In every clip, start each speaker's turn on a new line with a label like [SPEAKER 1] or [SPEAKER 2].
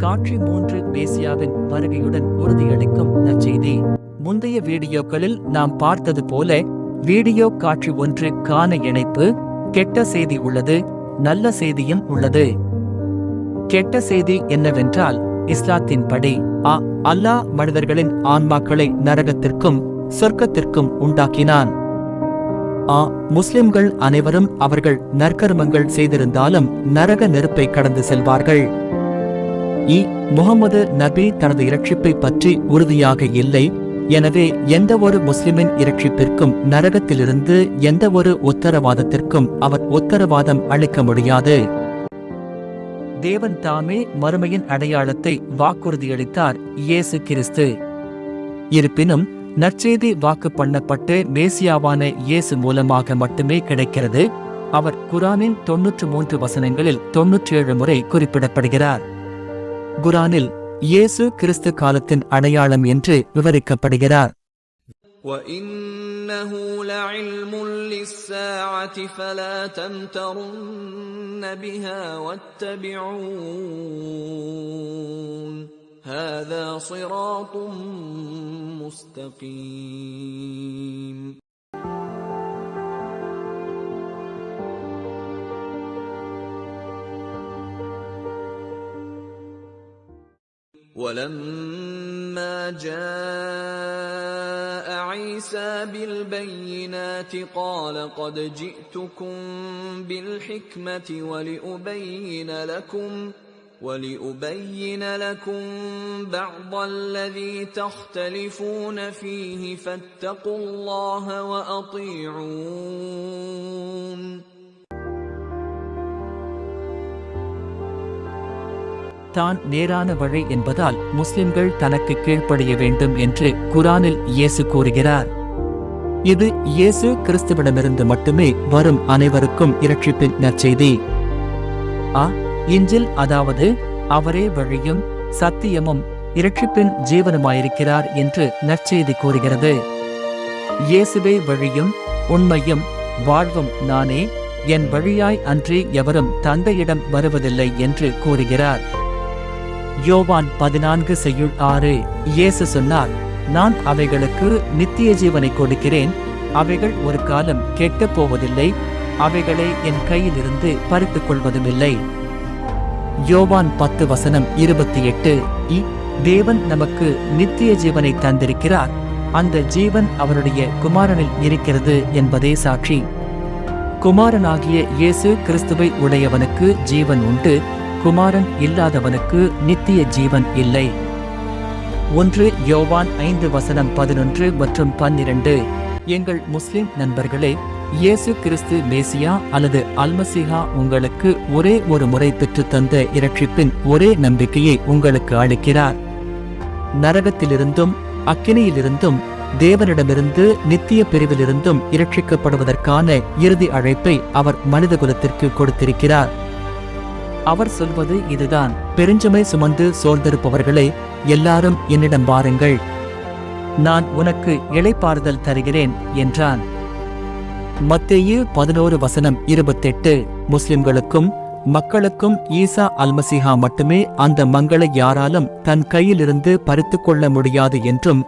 [SPEAKER 1] காட்சி மூன்று மேசியாவின் வருகையுடன் உறுதியளிக்கும் நற்செய்தி முந்தைய வீடியோக்களில் நாம் பார்த்தது போல வீடியோ காட்சி ஒன்று காண இணைப்பு கெட்ட செய்தி உள்ளது நல்ல செய்தியும் உள்ளது. கெட்ட செய்தி என்னவென்றால் இஸ்லாத்தின்படி அ அல்லாஹ் மனிதர்களின் ஆன்மாக்களை நரகத்திற்கும் சொர்க்கத்திற்கும் உண்டாக்கினான். ஆ முஸ்லிம்கள் அனைவரும் அவர்கள் நற்கர்மங்கள் செய்திருந்தாலும் நரக நெருப்பை கடந்து செல்வார்கள். இ முகமது நபி தனது இரட்சிப்பை பற்றி உறுதியாக இல்லை. எனவே எந்த ஒரு முஸ்லிமின் இரட்சிப்பிற்கும் நரகத்திலிருந்து எந்த ஒரு உத்தரவாதத்திற்கும் அவர் உத்தரவாதம் அளிக்க முடியாது. தேவன் தாமே மறுமையின் அடையாளத்தை வாக்குறுதியளித்தார் இயேசு கிறிஸ்து. இருப்பினும் நற்செய்தி வாக்கு பண்ணப்பட்டு மேசியாவான இயேசு மூலமாக மட்டுமே கிடைக்கிறது. அவர் குரானின் தொன்னூற்று மூன்று வசனங்களில் தொன்னூற்றி ஏழு முறை குறிப்பிடப்படுகிறார். குரானில் இயேசு கிறிஸ்து காலத்தின் அடையாளம் என்று விவரிக்கப்படுகிறார்
[SPEAKER 2] وَإِنَّهُ لَعِلْمٌ لِّلسَّاعَةِ فَلَا تَمْتَرُنَّ بِهَا وَاتَّبِعُونِ هَذَا صِرَاطٌ مُّسْتَقِيمٌ ولما جاء عيسى بالبينات قال قد جئتكم بالحكمة ولأبين لكم ولأبين لكم بعض الذي تختلفون فيه فاتقوا الله وأطيعون
[SPEAKER 1] தான் நேரான வழி என்பதால் முஸ்லிம்கள் தனக்கு கீழ்ப்படிய வேண்டும் என்று குரானில் இயேசு கூறுகிறார். இது இயேசு கிறிஸ்துவிடமிருந்து மட்டுமே வரும் அனைவருக்கும் இரட்சிப்பின் நற்செய்தி. ஆ இஞ்சில் அதாவது அவரே வழியும் சத்தியமும் இரட்சிப்பின் ஜீவனுமாயிருக்கிறார் என்று நற்செய்தி கூறுகிறது. இயேசுவே வழியும் உண்மையும் வாழ்வும் நானே என் வழியாய் அன்றி எவரும் தந்தையிடம் வருவதில்லை என்று கூறுகிறார். யோவான் பதினான்கு செய்யுள் ஆறு. இயேசு சொன்னார் நான் அவைகளுக்கு நித்திய ஜீவனை கொடுக்கிறேன். அவைகள் ஒரு காலம் கெட்டுப் போவதில்லை. அவைகளை என் கையிலிருந்து பறித்துக் கொள்வதுமில்லை. யோவான் பத்து வசனம் இருபத்தி எட்டு. இ தேவன் நமக்கு நித்திய ஜீவனை தந்திருக்கிறார். அந்த ஜீவன் அவருடைய குமாரனில் இருக்கிறது என்பதே சாட்சி. குமாரனாகிய இயேசு கிறிஸ்துவை உடையவனுக்கு ஜீவன் உண்டு. குமாரன் இல்லாதவனுக்கு நித்திய ஜீவன் இல்லை. ஒன்று யோவான் ஐந்து வசனம் பதினொன்று மற்றும் பன்னிரண்டு. எங்கள் முஸ்லிம் நண்பர்களே இயேசு கிறிஸ்து மேசியா அல்லது அல்மசிஹா உங்களுக்கு ஒரே ஒரு முறை பெற்று தந்த இரட்சிப்பின் ஒரே நம்பிக்கையை உங்களுக்கு அளிக்கிறார். நரகத்திலிருந்தும் அக்கினியிலிருந்தும் தேவனிடமிருந்து நித்திய பிரிவிலிருந்தும் இரட்சிக்கப்படுவதற்கான இறுதி அழைப்பை அவர் மனிதகுலத்திற்கு கொடுத்திருக்கிறார். அவர் சொல்வது இதுதான். பெருஞ்சுமை சுமந்து சோர்ந்திருப்பவர்களே எல்லாரும் என்னிடம் வாருங்கள். நான் உனக்கு இளைப்பாறுதல் தருகிறேன் என்றான். மத்தேயு பதினோரு வசனம் இருபத்தெட்டு. முஸ்லிம்களுக்கும் மக்களுக்கும் ஈசா அல்மசிஹா மட்டுமே அந்த மங்களை யாராலும் தன் கையிலிருந்து பறித்துக்கொள்ள முடியாது என்றும்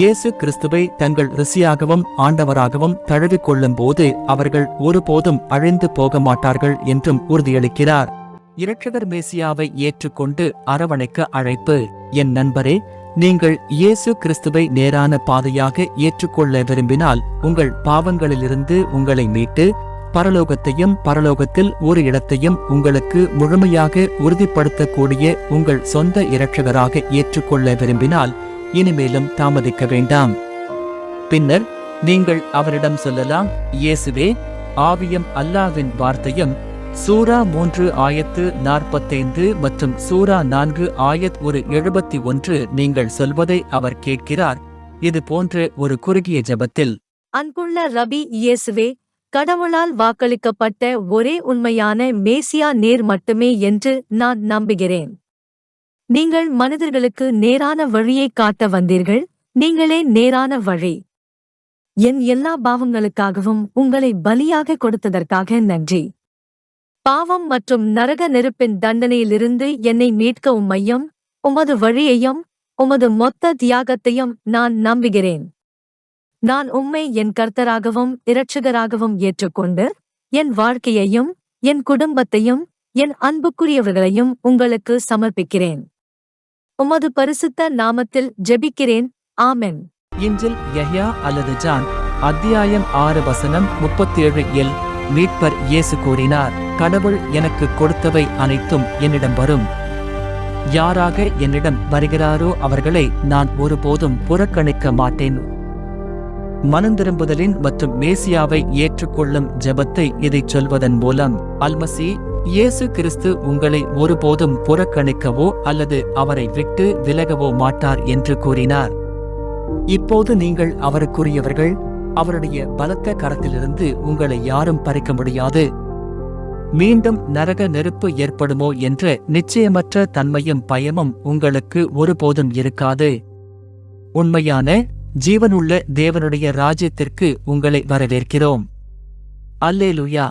[SPEAKER 1] இயேசு கிறிஸ்துவை தங்கள் ரிசியாகவும் ஆண்டவராகவும் தழுவிக்கொள்ளும் போது அவர்கள் ஒருபோதும் அழிந்து போக மாட்டார்கள் என்றும் உறுதியளிக்கிறார். இரட்சகர் மேசியாவை ஏற்றுக்கொண்டு அரவணைக்க அழைப்பு. என் நண்பரே நீங்கள் இயேசு கிறிஸ்துவை நேரான பாதையாக ஏற்றுக்கொள்ள விரும்பினால் உங்கள் பாவங்களிலிருந்து உங்களை மீட்டு பரலோகத்தையும் பரலோகத்தில் ஒரு இடத்தையும் உங்களுக்கு முழுமையாக உறுதிப்படுத்தக்கூடிய உங்கள் சொந்த இரட்சகராக ஏற்றுக்கொள்ள விரும்பினால் இனிமேலும் தாமதிக்க வேண்டாம். பின்னர் நீங்கள் அவரிடம் சொல்லலாம் இயேசுவே ஆவியம் அல்லாவின் வார்த்தையும் சூரா மூன்று ஆயத்து நாற்பத்தைந்து மற்றும் சூரா நான்கு ஆயத் ஒரு எழுபத்தி ஒன்று நீங்கள் சொல்வதை அவர் கேட்கிறார். இது போன்ற ஒரு குறுகிய ஜெபத்தில்
[SPEAKER 3] அன்புள்ள ரபி இயேசுவே கடவுளால் வாக்களிக்கப்பட்ட ஒரே உண்மையான மேசியா நேர் மட்டுமே என்று நான் நம்புகிறேன். நீங்கள் மனிதர்களுக்கு நேரான வழியை காட்ட வந்தீர்கள் நீங்களே நேரான வழி. என் எல்லா பாவங்களுக்காகவும் உங்களை பலியாக கொடுத்ததற்காக நன்றி. பாவம் மற்றும் நரக நெருப்பின் தண்டனையிலிருந்து என்னை மீட்க உம்மையும் உமது வழியையும் உமது மொத்த தியாகத்தையும் நான் நம்புகிறேன். நான் உம்மை என் கர்த்தராகவும் இரட்சகராகவும் ஏற்றுக்கொண்டு என் வாழ்க்கையையும் என் குடும்பத்தையும் என் அன்புக்குரியவர்களையும் உங்களுக்கு சமர்ப்பிக்கிறேன். உமது பரிசுத்த நாமத்தில் ஜெபிக்கிறேன். ஆமென்.
[SPEAKER 1] இன்றில் யஹ்யா அல்லது ஜான் அத்தியாயம் ஆறு வசனம் முப்பத்தேழு எல் மீட்பர் இயேசு கூறினார். கடவுள் எனக்கு கொடுத்தவை அனைத்தும் என்னிடம் வரும். யாராக என்னிடம் வருகிறாரோ அவர்களை நான் ஒருபோதும் புறக்கணிக்க மாட்டேன். மனந்திரும்புதலின் மற்றும் மேசியாவை ஏற்றுக்கொள்ளும் ஜெபத்தை இதைச் சொல்வதன் மூலம் அல்மசி இயேசு கிறிஸ்து உங்களை ஒருபோதும் புறக்கணிக்கவோ அல்லது அவரை விட்டு விலகவோ மாட்டார் என்று கூறினார். இப்போது நீங்கள் அவருக்குரியவர்கள் அவருடைய பலத்த கரத்திலிருந்து உங்களை யாரும் பறிக்க முடியாது. மீண்டும் நரக நெருப்பு ஏற்படுமோ என்ற நிச்சயமற்ற தன்மையும் பயமும் உங்களுக்கு ஒருபோதும் இருக்காது. உண்மையான ஜீவனுள்ள தேவனுடைய ராஜ்யத்திற்கு உங்களை வரவேற்கிறோம். அல்லேலுயா.